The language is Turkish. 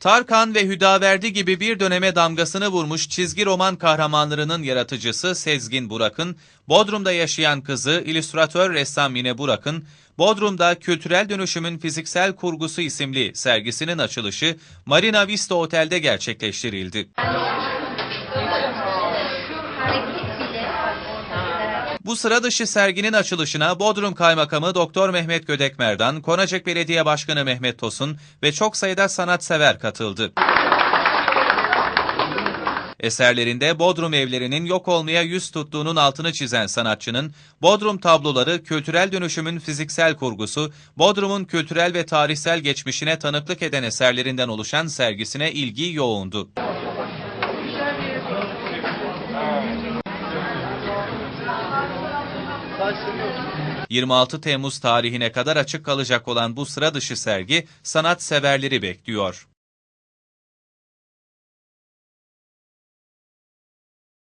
Tarkan ve Hüdaverdi gibi bir döneme damgasını vurmuş çizgi roman kahramanlarının yaratıcısı Sezgin Burak'ın, Bodrum'da yaşayan kızı illüstratör ressam Mine Burak'ın, Bodrum'da Kültürel Dönüşümün Fiziksel Kurgusu isimli sergisinin açılışı Marina Vista Otel'de gerçekleştirildi. Bu sıra dışı serginin açılışına Bodrum Kaymakamı Doktor Mehmet Gödekmerdan, Konacak Belediye Başkanı Mehmet Tosun ve çok sayıda sanatsever katıldı. Eserlerinde Bodrum evlerinin yok olmaya yüz tuttuğunun altını çizen sanatçının, Bodrum tabloları kültürel dönüşümün fiziksel kurgusu, Bodrum'un kültürel ve tarihsel geçmişine tanıklık eden eserlerinden oluşan sergisine ilgi yoğundu. 26 Temmuz tarihine kadar açık kalacak olan bu sıra dışı sergi sanat severleri bekliyor.